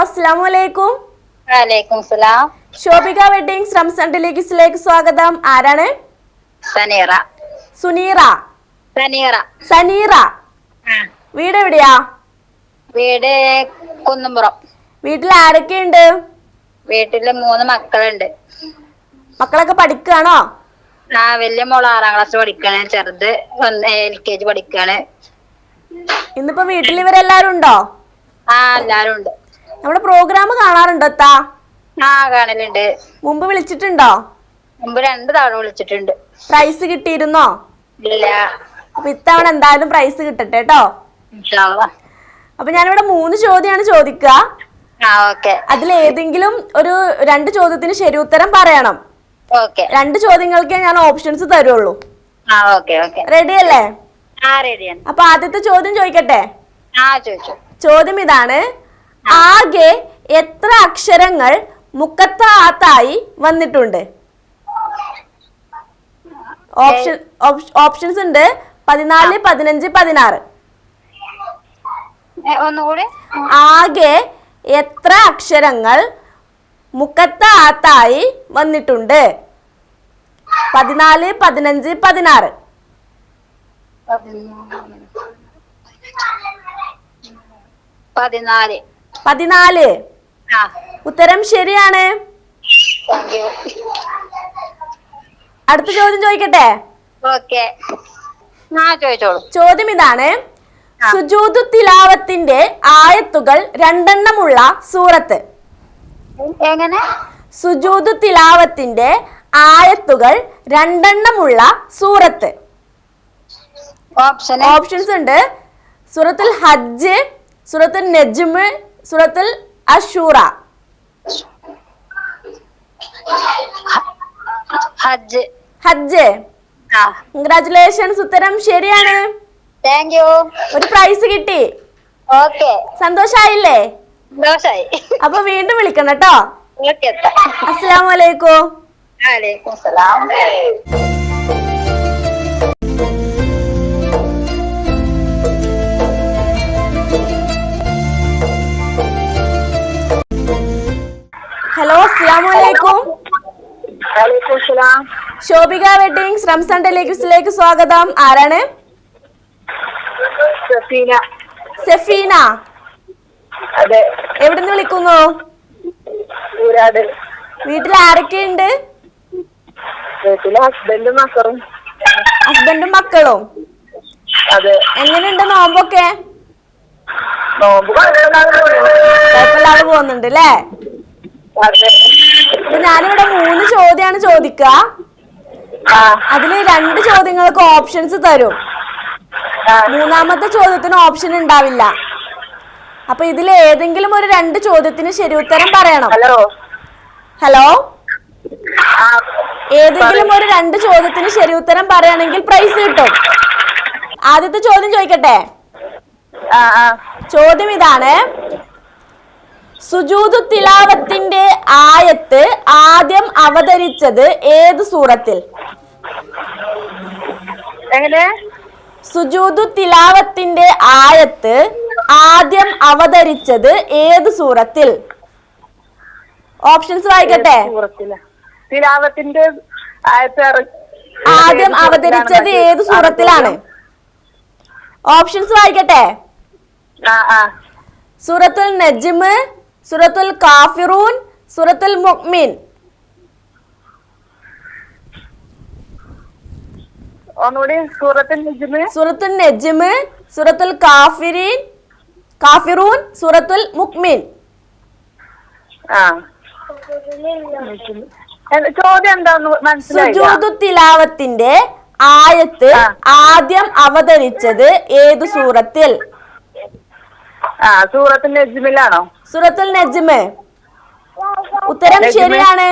അസ്സാം അലൈക്കും വലൈക്കും സലാം ശോഭിക വെഡിങ്സ് റംസാൻ ടെലിഗിസിലേക്ക് സ്വാഗതം. ആരാണ്? സനീറ. സുനീറ. സനീറ. സനീറ. വീട് എവിടെയാ? വീട് കുന്നുംപുറം. വീട്ടിൽ ആരൊക്കെയുണ്ട്? വീട്ടിൽ മൂന്ന് മക്കളുണ്ട്. മക്കളൊക്കെ പഠിക്കുകയാണോ ആ വലിയ മോൾ ആറാം ക്ലാസ് പഠിക്കാണ്. ചെറുത് എൽ കെ ജി പഠിക്കാണ്. ഇന്നിപ്പോ വീട്ടിൽ ഇവരെല്ലാരും ഉണ്ടോ ആ എല്ലാരും ഉണ്ട് നമ്മുടെ പ്രോഗ്രാം കാണാറുണ്ടോ താ ആ കാണലുണ്ട്. മുമ്പ് വിളിച്ചിട്ടുണ്ടോ? മുമ്പ് രണ്ട് തവണ വിളിച്ചിട്ടുണ്ട്. പ്രൈസ് കിട്ടിയിരുന്നോ? ഇല്ല. അപ്പൊ ഇത്തവണ എന്തായാലും പ്രൈസ് കിട്ടട്ടെ കേട്ടോ. അപ്പൊ ഞാനിവിടെ മൂന്ന് ചോദ്യമാണ് ചോദിക്കുക അതിൽ ഏതെങ്കിലും ഒരു രണ്ട് ചോദ്യത്തിന് ശരി ഉത്തരം പറയണം. രണ്ട് ചോദ്യങ്ങൾക്കേ ഞാൻ ഓപ്ഷൻസ് തരുള്ളൂ. റെഡി അല്ലേ? അപ്പൊ ആദ്യത്തെ ചോദ്യം ചോദിക്കട്ടെ? ചോദ്യം ഇതാണ്. ആകെ എത്ര അക്ഷരങ്ങൾ മുക്കത്താത്തായി വന്നിട്ടുണ്ട്? ഓപ്ഷൻ ഓപ്ഷൻസ് ഉണ്ട്. പതിനാല് പതിനഞ്ച് പതിനാറ്. ആകെ എത്ര അക്ഷരങ്ങൾ മുക്കത്താത്തായി വന്നിട്ടുണ്ട്? പതിനാല് പതിനഞ്ച് പതിനാറ്. പതിനാല്. പതിനാല്. ഉത്തരം ശരിയാണ്. അടുത്ത ചോദ്യം ചോദിക്കട്ടെ? ചോദ്യം ഇതാണ്. സുജൂതു തിലാവത്തിന്റെ ആയത്തുകൾ രണ്ടെണ്ണമുള്ള സൂറത്ത്. എങ്ങനെ? സുജൂതു തിലാവത്തിന്റെ ആയത്തുകൾ രണ്ടെണ്ണമുള്ള സൂറത്ത്. ഓപ്ഷൻ ഓപ്ഷൻസ് ഉണ്ട്. സൂറത്തുൽ ഹജ്ജ് സൂറത്തുൽ നജ്മ് സൂറത്തുൽ അഷൂറ. ഹജ്ജ്. ഹജ്ജ്. കൺഗ്രാറ്റുലേഷൻസ് ഉത്തരം ശരിയാണ്. താങ്ക് യു ഒരു പ്രൈസ് കിട്ടി. ഓക്കെ സന്തോഷായില്ലേ? സന്തോഷായി. അപ്പൊ വീണ്ടും വിളിക്കണം കേട്ടോ. അസ്സലാമലൈക്കും വലൈക്കും സലാം. ഹലോ സലാം ശോഭിക വെഡിങ്സ് റംസാൻ ടെലിഗ്സിലേക്ക് സ്വാഗതം. ആരാണ്? സഫീന. സെഫീന. അതെ. എവിടുന്ന് വിളിക്കുന്നു? വീട്ടിൽ ആരൊക്കെയുണ്ട്? വീട്ടിലെ ഹസ്ബൻഡും മക്കളും. ഹസ്ബൻഡും മക്കളും. അതെ. എങ്ങനെയുണ്ട് നോമ്പൊക്കെ? നോമ്പ് പോകുന്നുണ്ട് അല്ലേ? ഞാനിവിടെ മൂന്ന് ചോദ്യമാണ് ചോദിക്കുക. അതിൽ രണ്ട് ചോദ്യങ്ങൾക്ക് ഓപ്ഷൻസ് തരും. മൂന്നാമത്തെ ചോദ്യത്തിന് ഓപ്ഷൻ ഉണ്ടാവില്ല. അപ്പൊ ഇതിൽ ഏതെങ്കിലും ഒരു രണ്ട് ചോദ്യത്തിന് ശരി ഉത്തരം പറയണം. ഹലോ. ഹലോ. ഏതെങ്കിലും ഒരു രണ്ട് ചോദ്യത്തിന് ശരി ഉത്തരം പറയുകയാണെങ്കിൽ പ്രൈസ് കിട്ടും. ആദ്യത്തെ ചോദ്യം ചോദിക്കട്ടെ? ചോദ്യം ഇതാണ്. സുജൂദു തിലാവത്തിന്റെ അവതരിച്ചത് ഏത് സൂറത്തിൽ? എങ്ങനെ? സുജൂദു തിലാവത്തിന്റെ ആയത്ത് ആദ്യം അവതരിച്ചത് ഏത് സൂറത്തിൽ? ഓപ്ഷൻസ് വായിക്കട്ടെ. തിലാവത്തിന്റെ ആദ്യം അവതരിച്ചത് ഏത് സൂറത്തിലാണ്? ഓപ്ഷൻസ് വായിക്കട്ടെ. സൂറത്തുൽ നജ്മ് സൂറത്തുൽ കാഫിറൂൻ സൂറത്തുൽ മുഅ്മിൻ. ഒന്നുകൂടി സൂറത്തുൽ നിജിമ്. സൂറത്തുൽ നജ്മ് സൂറത്തുൽ കാഫിരീൻ കാഫിറൂൻ സൂറത്തുൽ മുക്മിൻ. ആ. ചോദ്യം എന്താന്ന് തിലാവത്തിന്റെ ആയത്ത് ആദ്യം അവതരിച്ചത് ഏത് സൂറത്തിൽ? സൂറത്തിൽ നജ്മിലാണോ? സൂറത്തുൽ നജ്മ്. ഉത്തരം ശരിയാണ്.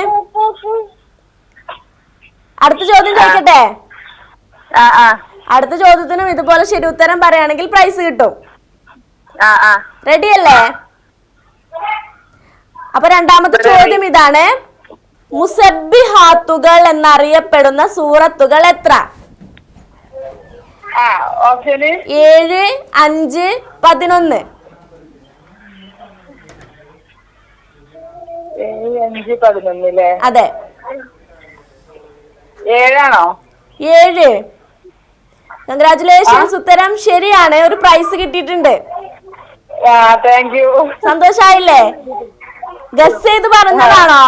അടുത്ത ചോദ്യം ചോദിക്കട്ടെ? അടുത്ത ചോദ്യത്തിനും ഇതുപോലെ ശരി ഉത്തരം പറയുകയാണെങ്കിൽ പ്രൈസ് കിട്ടും. റെഡി അല്ലേ? അപ്പൊ രണ്ടാമത്തെ ചോദ്യം ഇതാണ്. മുസബിഹാത്തുകൾ എന്നറിയപ്പെടുന്ന സൂറത്തുകൾ എത്ര? ഏഴ് അഞ്ച് പതിനൊന്ന്. അതെ. ഏഴാണോ? ഏഴ്. കൺഗ്രാറ്റുലേഷൻസ് ഉത്തരം ശരിയാണ്. ഒരു പ്രൈസ് കിട്ടിയിട്ടുണ്ട്. സന്തോഷായില്ലേ? ഗസ് ചെയ്ത് പറഞ്ഞതാണോ?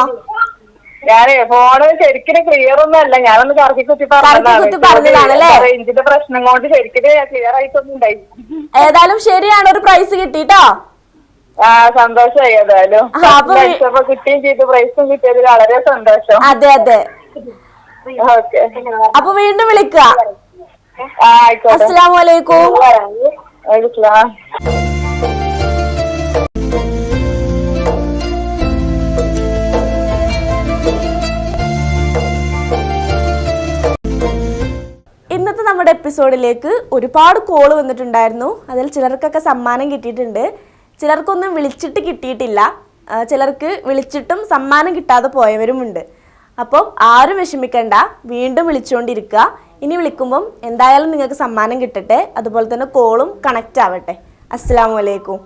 ഞാനേ ഫോണ് ശരിക്കും ക്ലിയർ ഒന്നും അല്ല ഞാനൊന്ന് കറക്കി കുത്തി പറഞ്ഞതാണല്ലേ? റേഞ്ചിന്റെ പ്രശ്നം കൊണ്ട് ശരിക്കും ക്ലിയർ ആയിട്ടൊന്നും ഉണ്ടായി ഏതായാലും ശരിയാണ് ഒരു പ്രൈസ് കിട്ടിട്ടോ? ആ സന്തോഷമായി ഏതായാലും. കിട്ടുകയും ചെയ്തു. പ്രൈസും കിട്ടിയത് വളരെ സന്തോഷം. അതെ അതെ. ഓക്കെ അപ്പൊ വീണ്ടും വിളിക്കുക. അലൈക്കും വലൈക്കും ഇന്നത്തെ നമ്മുടെ എപ്പിസോഡിലേക്ക് ഒരുപാട് കോൾ വന്നിട്ടുണ്ടായിരുന്നു. അതിൽ ചിലർക്കൊക്കെ സമ്മാനം കിട്ടിയിട്ടുണ്ട്. ചിലർക്കൊന്നും വിളിച്ചിട്ട് കിട്ടിയിട്ടില്ല. ചിലർക്ക് വിളിച്ചിട്ടും സമ്മാനം കിട്ടാതെ പോയവരുമുണ്ട്. അപ്പം ആരും വിഷമിക്കണ്ട. വീണ്ടും വിളിച്ചുകൊണ്ടിരിക്കുക ഇനി വിളിക്കുമ്പം എന്തായാലും നിങ്ങൾക്ക് സമ്മാനം കിട്ടട്ടെ. അതുപോലെ തന്നെ കോളും കണക്റ്റ് ആവട്ടെ. അസ്സാം വലൈക്കും